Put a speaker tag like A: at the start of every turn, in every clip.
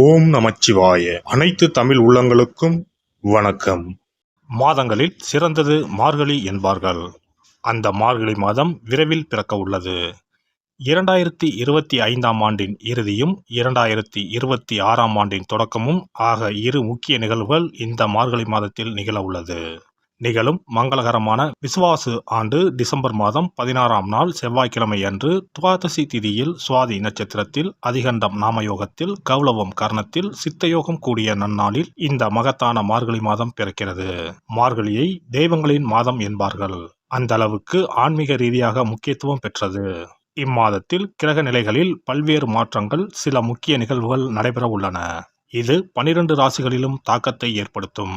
A: ஓம் நமச்சிவாய. அனைத்து தமிழ் உள்ளங்களுக்கும் வணக்கம். மாதங்களில் சிறந்தது மார்கழி என்பார்கள். அந்த மார்கழி மாதம் விரைவில் பிறக்க உள்ளது. இரண்டாயிரத்தி இருபத்தி ஐந்தாம் ஆண்டின் இறுதியும் இரண்டாயிரத்தி இருபத்தி ஆறாம் ஆண்டின் தொடக்கமும் ஆக இரு முக்கிய நிகழ்வுகள் இந்த மார்கழி மாதத்தில் நிகழ உள்ளது. நிகழும் மங்களகரமான விசுவாசு ஆண்டு டிசம்பர் மாதம் பதினாறாம் நாள் செவ்வாய்க்கிழமை அன்று துவாதசி திதியில் சுவாதி நட்சத்திரத்தில் அதிகண்டம் நாமயோகத்தில் கௌளவம் கர்ணத்தில் சித்தயோகம் கூடிய நன்னாளில் இந்த மகத்தான மார்கழி மாதம் பிறக்கிறது. மார்கழியை தெய்வங்களின் மாதம் என்பார்கள். அந்த அளவுக்கு ஆன்மீக ரீதியாக முக்கியத்துவம் பெற்றது. இம்மாதத்தில் கிரக நிலைகளில் பல்வேறு மாற்றங்கள் சில முக்கிய நிகழ்வுகள் நடைபெற உள்ளன இது பனிரெண்டு ராசிகளிலும் தாக்கத்தை ஏற்படுத்தும்.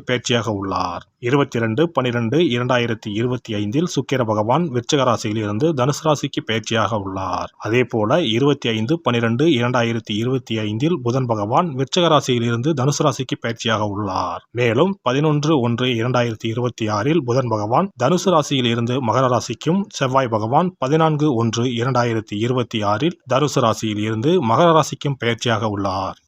A: பயிற்சியாக உள்ளார். இருபத்தி ரெண்டு பனிரெண்டு இரண்டாயிரத்தி இருபத்தி ஐந்தில் சுக்கிர பகவான் விருச்சக ராசியில் இருந்து தனுசு ராசிக்கு பேச்சியாக உள்ளார். அதே போல இருபத்தி ஐந்து பனிரெண்டு இரண்டாயிரத்தி இருபத்தி ஐந்தில் புதன் பகவான் விருச்சக ராசியில் இருந்து தனுசு ராசிக்கு பேச்சியாக உள்ளார். மேலும் பதினொன்று ஒன்று இரண்டாயிரத்தி இருபத்தி ஆறில் புதன் பகவான் தனுசு ராசியில் இருந்து மகர ராசிக்கும் செவ்வாய் பகவான் பதினான்கு ஒன்று இரண்டாயிரத்தி இருபத்தி ஆறில் தனுசு ராசியில் இருந்து மகர ராசிக்கும் பயிற்சியாக உள்ளார்.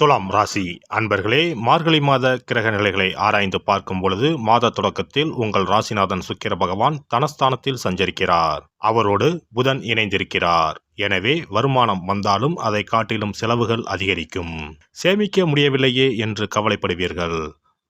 A: துலாம் ராசி. அன்பர்களே மார்கழி மாத கிரக நிலைகளை ஆராய்ந்து பார்க்கும் பொழுது மாத தொடக்கத்தில் உங்கள் ராசிநாதன் சுக்கிர பகவான் தனஸ்தானத்தில் சஞ்சரிக்கிறார். அவரோடு புதன் இணைந்திருக்கிறார். எனவே வருமானம் வந்தாலும் அதை காட்டிலும் செலவுகள் அதிகரிக்கும். சேமிக்க முடியவில்லையே என்று கவலைப்படுவீர்கள்.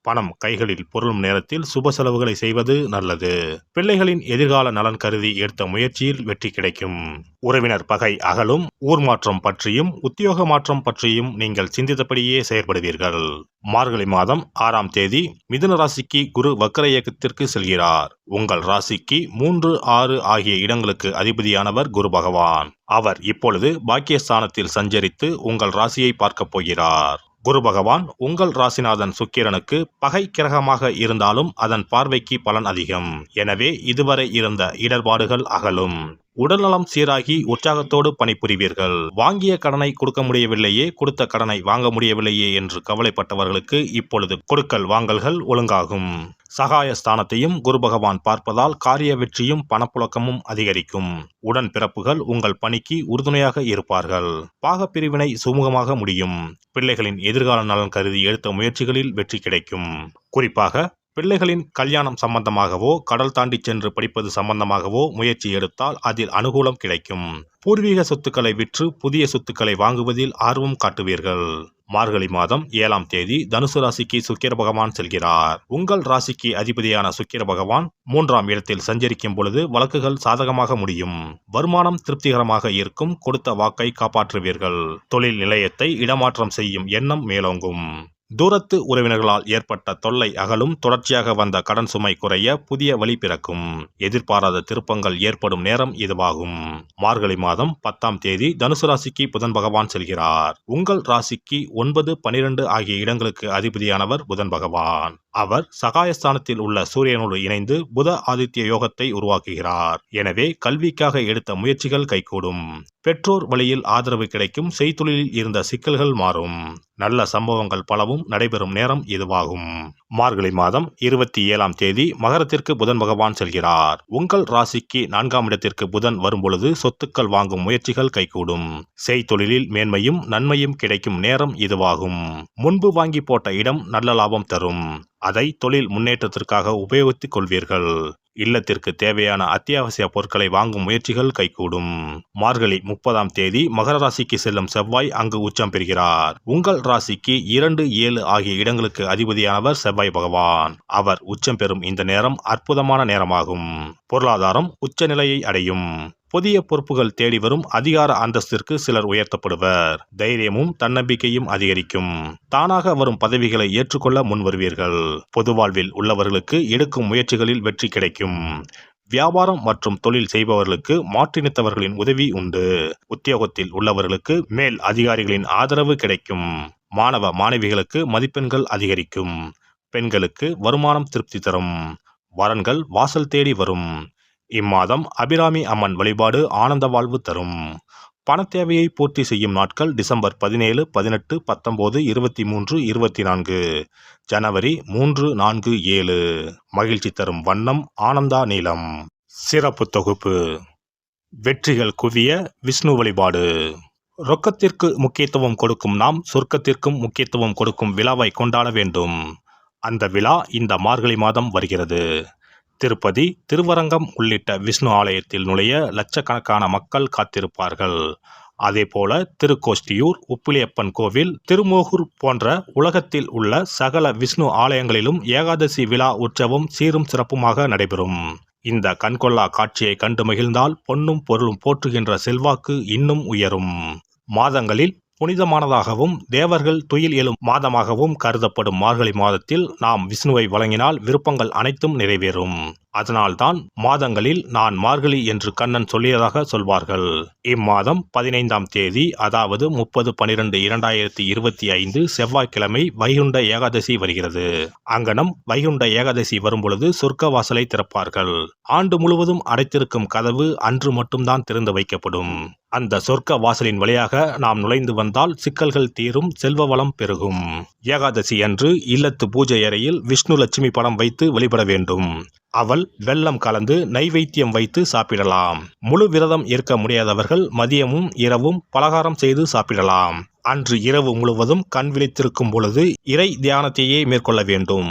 A: பணம் கைகளில் பொருளும் நேரத்தில் சுப செலவுகளை செய்வது நல்லது. பிள்ளைகளின் எதிர்கால நலன் கருதி எடுத்த முயற்சியில் வெற்றி கிடைக்கும். உறவினர் பகை அகலும் ஊர் மாற்றம் பற்றியும் உத்தியோக மாற்றம் பற்றியும் நீங்கள் சிந்தித்தபடியே செயற்படுவீர்கள். மார்கழி மாதம் ஆறாம் தேதி மிதுன ராசிக்கு குரு வக்கர இயக்கத்திற்கு செல்கிறார். உங்கள் ராசிக்கு மூன்று ஆறு ஆகிய இடங்களுக்கு அதிபதியானவர் குரு பகவான். அவர் இப்பொழுது பாக்கியஸ்தானத்தில் சஞ்சரித்து உங்கள் ராசியை பார்க்கப் போகிறார். குரு பகவான் உங்கள் ராசிநாதன் சுக்கிரனுக்கு பகை கிரகமாக இருந்தாலும் அதன் பார்வைக்கு பலன் அதிகம். எனவே இதுவரை இருந்த இடர்பாடுகள் அகலும். உடல்நலம் சீராகி உற்சாகத்தோடு பணிபுரிவீர்கள். வாங்கிய கடனை கொடுக்க முடியவில்லையே கொடுத்த கடனை வாங்க முடியவில்லையே என்று கவலைப்பட்டவர்களுக்கு இப்பொழுது கொடுக்கல் வாங்கல்கள் ஒழுங்காகும். சகாய ஸ்தானத்தையும் குரு பகவான் பார்ப்பதால் காரிய வெற்றியும் பணப்புழக்கமும் அதிகரிக்கும். உடன் பிறப்புகள் உங்கள் பணிக்கு உறுதுணையாக இருப்பார்கள். பாகப்பிரிவினை சுமூகமாக முடியும். பிள்ளைகளின் எதிர்கால நலன் கருதி எடுத்த முயற்சிகளில் வெற்றி கிடைக்கும். குறிப்பாக பிள்ளைகளின் கல்யாணம் சம்பந்தமாகவோ கடல் தாண்டி சென்று படிப்பது சம்பந்தமாகவோ முயற்சி எடுத்தால் அதில் அனுகூலம் கிடைக்கும். பூர்வீக சொத்துக்களை விற்று புதிய சொத்துக்களை வாங்குவதில் ஆர்வம் காட்டுவீர்கள். மார்கழி மாதம் ஏழாம் தேதி தனுசு ராசிக்கு சுக்கிர பகவான் செல்கிறார். உங்கள் ராசிக்கு அதிபதியான சுக்கிர பகவான் மூன்றாம் இடத்தில் சஞ்சரிக்கும் பொழுது வழக்குகள் சாதகமாக முடியும். வருமானம் திருப்திகரமாக இருக்கும் கொடுத்த வாக்கை காப்பாற்றுவீர்கள். தொழில் நிலையத்தை இடமாற்றம் செய்யும் எண்ணம் மேலோங்கும். தூரத்து உறவினர்களால் ஏற்பட்ட தொல்லை அகலும் தொடர்ச்சியாக வந்த கடன் சுமை குறைய புதிய வழி பிறக்கும். எதிர்பாராத திருப்பங்கள் ஏற்படும் நேரம் இதுவாகும். மார்கழி மாதம் பத்தாம் தேதி தனுசு ராசிக்கு புதன் பகவான் செல்கிறார். உங்கள் ராசிக்கு ஒன்பது பனிரெண்டு ஆகிய இடங்களுக்கு அதிபதியானவர் புதன் பகவான். அவர் சகாயஸ்தானத்தில் உள்ள சூரியனோடு இணைந்து புத ஆதித்ய யோகத்தை உருவாக்குகிறார். எனவே கல்விக்காக எடுத்த முயற்சிகள் கைகூடும். பெற்றோர் வழியில் ஆதரவு கிடைக்கும் செய்தொழிலில் இருந்த சிக்கல்கள் மாறும். நல்ல சம்பவங்கள் பலவும் நடைபெறும் நேரம் இதுவாகும். மார்கழி மாதம் இருபத்தி ஏழாம் தேதி மகரத்திற்கு புதன் பகவான் செல்கிறார். உங்கள் ராசிக்கு நான்காம் இடத்திற்கு புதன் வரும்பொழுது சொத்துக்கள் வாங்கும் முயற்சிகள் கைகூடும். செய்தொழிலில் மேன்மையும் நன்மையும் கிடைக்கும் நேரம் இதுவாகும். முன்பு வாங்கி போட்ட இடம் நல்ல லாபம் தரும். அதை தொழில் முன்னேற்றத்திற்காக உபயோகித்துக் கொள்வீர்கள். இல்லத்திற்கு தேவையான அத்தியாவசிய பொருட்களை வாங்கும் முயற்சிகள் கைகூடும். மார்கழி முப்பதாம் தேதி மகர ராசிக்கு செல்லும் செவ்வாய் அங்கு உச்சம் பெறுகிறார். உங்கள் ராசிக்கு இரண்டு ஏழு ஆகிய இடங்களுக்கு அதிபதியானவர் செவ்வாய் பகவான். அவர் உச்சம் பெறும் இந்த நேரம் அற்புதமான நேரமாகும். பொருளாதாரம் உச்சநிலையை அடையும். புதிய பொறுப்புகள் தேடி வரும் அதிகார அந்தஸ்திற்கு சிலர் உயர்த்தப்படுவர். தைரியமும் தன்னம்பிக்கையும் அதிகரிக்கும். தானாக வரும் பதவிகளை ஏற்றுக்கொள்ள முன்வருவீர்கள். பொது வாழ்வில் உள்ளவர்களுக்கு எடுக்கும் முயற்சிகளில் வெற்றி கிடைக்கும். வியாபாரம் மற்றும் தொழில் செய்பவர்களுக்கு மாற்றினித்தவர்களின் உதவி உண்டு. உத்தியோகத்தில் உள்ளவர்களுக்கு மேல் அதிகாரிகளின் ஆதரவு கிடைக்கும். மாணவ மாணவிகளுக்கு மதிப்பெண்கள் அதிகரிக்கும். பெண்களுக்கு வருமானம் திருப்தி தரும். வரன்கள் வாசல் தேடி வரும். இம்மாதம் அபிராமி அம்மன் வழிபாடு ஆனந்த வாழ்வு தரும். பணத்தேவையை பூர்த்தி செய்யும் நாட்கள் டிசம்பர் பதினேழு பதினெட்டு பத்தொம்போது இருபத்தி மூன்று இருபத்தி நான்கு ஜனவரி மூன்று நான்கு ஏழு. மகிழ்ச்சி தரும் வண்ணம் ஆனந்தா நீளம். சிறப்பு தொகுப்பு. வெற்றிகள் குவிய விஷ்ணு வழிபாடு. ரொக்கத்திற்கு முக்கியத்துவம் கொடுக்கும் நாம் சொர்க்கத்திற்கும் முக்கியத்துவம் கொடுக்கும் விழாவை கொண்டாட வேண்டும். அந்த விழா இந்த மார்கழி மாதம் வருகிறது. திருப்பதி திருவரங்கம் உள்ளிட்ட விஷ்ணு ஆலயத்தில் நுழைய லட்சக்கணக்கான மக்கள் காத்திருப்பார்கள். அதேபோல திருக்கோஷ்டியூர் உப்பிலியப்பன் கோவில் திருமோகூர் போன்ற உலகத்தில் உள்ள சகல விஷ்ணு ஆலயங்களிலும் ஏகாதசி விழா உற்சவம் சீரும் சிறப்புமாக நடைபெறும். இந்த கண்கொள்ளா காட்சியை கண்டு மகிழ்ந்தால் பொன்னும் பொருளும் போற்றுகின்ற செல்வாக்கு இன்னும் உயரும். மாதங்களில் புனிதமானதாகவும் தேவர்கள் துயில் எழும் மாதமாகவும் கருதப்படும் மார்கழி மாதத்தில் நாம் விஷ்ணுவை வழங்கினால் விருப்பங்கள் அனைத்தும் நிறைவேறும். அதனால்தான் மாதங்களில் நான் மார்கழி என்று கண்ணன் சொல்லியதாக சொல்வார்கள். இம்மாதம் பதினைந்தாம் தேதி அதாவது முப்பது பனிரெண்டு இரண்டாயிரத்தி இருபத்தி ஐந்து செவ்வாய்க்கிழமை வைகுண்ட ஏகாதசி வருகிறது. அங்கனம் வைகுண்ட ஏகாதசி வரும்பொழுது சொர்க்க வாசலை திறப்பார்கள். ஆண்டு முழுவதும் அடைத்திருக்கும் கதவு அன்று மட்டும்தான் திறந்து வைக்கப்படும். அந்த சொர்க்க வாசலின் வழியாக நாம் நுழைந்து வந்தால் சிக்கல்கள் தீரும் செல்வ வளம் பெருகும். ஏகாதசி அன்று இல்லத்து பூஜை அறையில் விஷ்ணு லட்சுமி படம் வைத்து வழிபட வேண்டும். அவள் வெள்ளம் கலந்து நைவேத்தியம் வைத்து சாப்பிடலாம். முழு விரதம் இருக்க முடியாதவர்கள் மதியமும் இரவும் பலகாரம் செய்து சாப்பிடலாம். அன்று இரவு முழுவதும் கண் விழித்திருக்கும் பொழுது இறை தியானத்தையே மேற்கொள்ள வேண்டும்.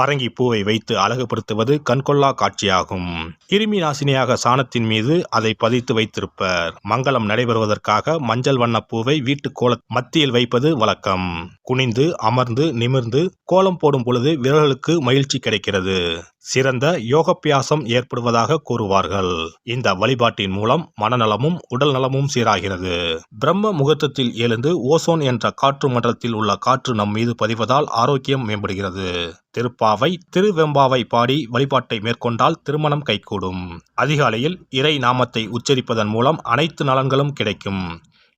A: பரங்கி பூவை வைத்து அழகுபடுத்துவது கண்கொள்ளா காட்சியாகும். கிருமி நாசினியாக சாணத்தின் மீது அதை பதித்து வைத்திருப்பர். மங்களம் நடைபெறுவதற்காக மஞ்சள் வண்ண பூவை வீட்டு கோல மத்தியில் வைப்பது வழக்கம். குனிந்து அமர்ந்து நிமிர்ந்து கோலம் போடும் பொழுது விரல்களுக்கு மகிழ்ச்சி கிடைக்கிறது. சிறந்த யோகப்பியாசம் ஏற்படுவதாக கூறுவார்கள். இந்த வழிபாட்டின் மூலம் மனநலமும் உடல் நலமும் சீராகிறது. பிரம்ம முகூர்த்தத்தில் எழுந்து ஓசோன் என்ற காற்று மண்டலத்தில் உள்ள காற்று நம் மீது பதிவதால் ஆரோக்கியம் மேம்படுகிறது. திருப்பாவை திருவெம்பாவை பாடி வழிபாட்டை மேற்கொண்டால் திருமணம் கைகூடும். அதிகாலையில் இறை நாமத்தை உச்சரிப்பதன் மூலம் அனைத்து நலன்களும் கிடைக்கும்.